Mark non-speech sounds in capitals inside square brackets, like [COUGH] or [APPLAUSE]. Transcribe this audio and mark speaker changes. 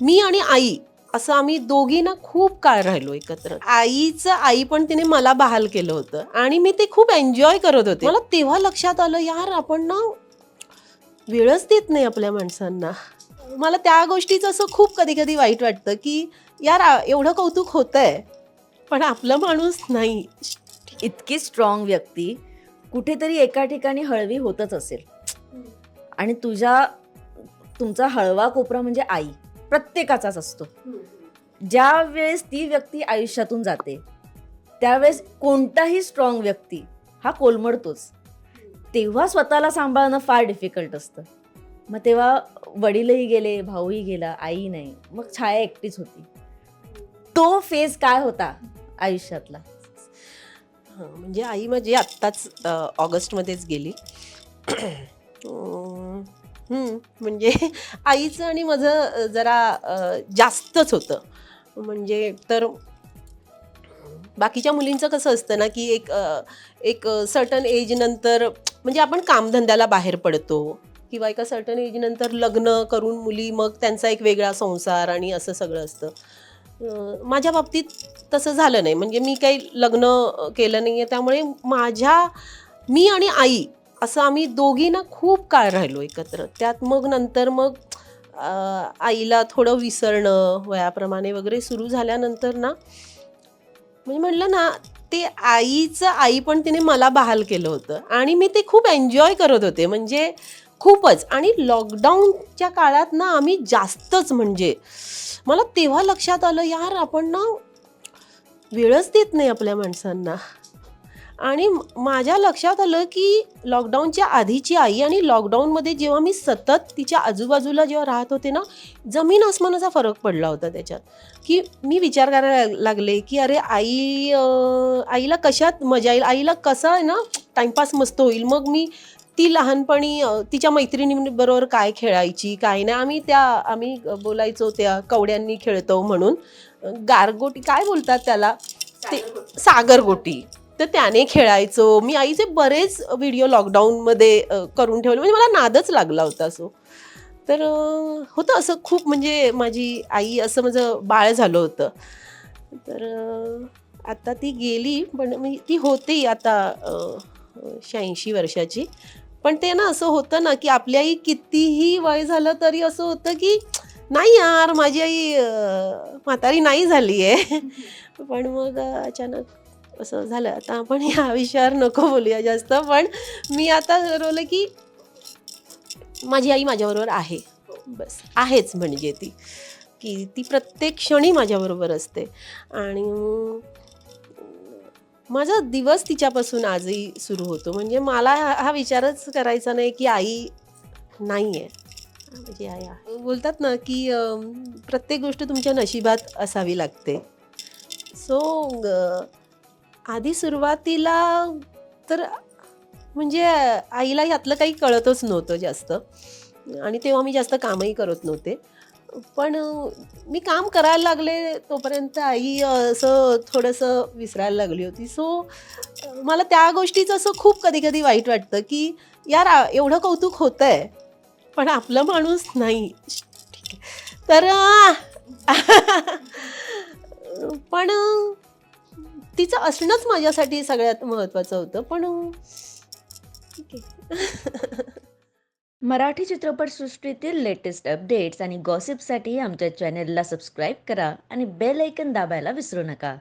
Speaker 1: मी आणि आई असं आम्ही दोघी ना खूप काळ राहिलो एकत्र. आईचं आई पण तिने मला बहाल केलं होतं आणि मी ते खूप एन्जॉय करत होते. मला तेव्हा लक्षात आलं यार आपण ना वेळच देत नाही आपल्या माणसांना. मला त्या गोष्टीचं असं खूप कधी कधी वाईट वाटतं की यार एवढं कौतुक होतंय पण आपलं माणूस नाही.
Speaker 2: इतकी स्ट्रॉंग व्यक्ती कुठेतरी एका ठिकाणी हळवी होतच असेल. आणि तुझ्या तुमचा हळवा कोपरा म्हणजे आई. प्रत्येकाचाच असतो. ज्या वेळेस ती व्यक्ती आयुष्यातून जाते त्यावेळेस कोणताही स्ट्रॉंग व्यक्ती हा कोलमडतोच. तेव्हा स्वतःला सांभाळणं फार डिफिकल्ट असतं. मग तेव्हा वडीलही गेले भाऊही गेला आई नाही मग छाया एकटीच होती. तो फेज काय होता आयुष्यातला?
Speaker 1: म्हणजे आई माझी आत्ताच ऑगस्टमध्येच गेली. [CLEARS THROAT] म्हणजे आईचं आणि माझं जरा जास्तच होतं. म्हणजे तर बाकीच्या मुलींचं कसं असतं ना की एक एक सर्टन एजनंतर म्हणजे आपण कामधंद्याला बाहेर पडतो किंवा एका सर्टन एजनंतर लग्न करून मुली मग त्यांचा एक वेगळा संसार आणि असं सगळं असतं. माझ्या बाबतीत तसं झालं नाही. म्हणजे मी काही लग्न केलं नाही आहे त्यामुळे माझ्या मी आणि आई असं आम्ही दोघी ना खूप काळ राहिलो एकत्र. त्यात मग नंतर मग आईला थोडं विसरणं वयाप्रमाणे वगैरे सुरू झाल्यानंतर ना म्हणजे म्हणलं ना ते आईचं आई पण तिने मला बहाल केलं होतं. आणि मी ते खूप एन्जॉय करत होते. म्हणजे खूपच. आणि लॉकडाऊनच्या काळात ना आम्ही जास्तच म्हणजे मला तेव्हा लक्षात आलं यार आपण ना वेळच देत नाही आपल्या माणसांना. आणि माझ्या लक्षात आलं की लॉकडाऊनच्या आधीची आई आणि लॉकडाऊनमध्ये जेव्हा मी सतत तिच्या आजूबाजूला जेव्हा राहत होते ना जमीन आसमानाचा फरक पडला होता त्याच्यात. की मी विचार करायला लाग- लागले की अरे आई आईला कशात मजा येईल? आईला कसं आहे ना टाईमपास मस्त होईल. मग मी ती लहानपणी तिच्या मैत्रिणींबरोबर काय खेळायची काय नाही आम्ही त्या आम्ही बोलायचो त्या कवड्यांनी खेळतो म्हणून. गारगोटी काय बोलतात त्याला? ते सागरगोटी. तर त्याने खेळायचो. मी आईचे बरेच व्हिडिओ लॉकडाऊनमध्ये करून ठेवले. म्हणजे मला नादच लागला होता असो. तर होतं असं खूप. म्हणजे माझी आई असं माझं बाळ झालं होतं. तर आता ती गेली. पण मी ती होती आता शहाऐंशी वर्षाची. पण ते ना असं होतं ना की आपली आई कितीही वय झालं तरी असं होतं की नाही यार माझी आई म्हातारी नाही झाली आहे [LAUGHS] पण मग अचानक असं झालं. आता आपण या विषयावर नको बोलूया जास्त पण मी आता ठरवलं की माझी आई माझ्याबरोबर आहे. बस आहेच म्हणजे ती. की ती प्रत्येक क्षणी माझ्याबरोबर असते. आणि माझा दिवस तिच्यापासून आजही सुरू होतो. म्हणजे मला हा विचारच करायचा नाही की आई नाही आहे म्हणजे आई आहे. बोलतात ना की प्रत्येक गोष्ट तुमच्या नशिबात असावी लागते. सो आधी सुरुवातीला तर म्हणजे आईला यातलं काही कळतच नव्हतं जास्त. आणि तेव्हा मी जास्त कामही करत नव्हते. पण मी काम करायला लागले तोपर्यंत आई असं थोडंसं विसरायला लागली होती. सो मला त्या गोष्टीचं असं खूप कधी कधी वाईट वाटतं की यार एवढं कौतुक होतंय पण आपलं माणूस नाही. तर [LAUGHS] पण तिचं असणंच माझ्यासाठी सगळ्यात महत्त्वाचं होतं पण ठीक आहे.
Speaker 2: मराठी चित्रपटसृष्टीतील लेटेस्ट अपडेट्स आणि गॉसिपसाठी आमच्या चॅनेलला सबस्क्राईब करा आणि बेल ऐकन दाबायला विसरू नका.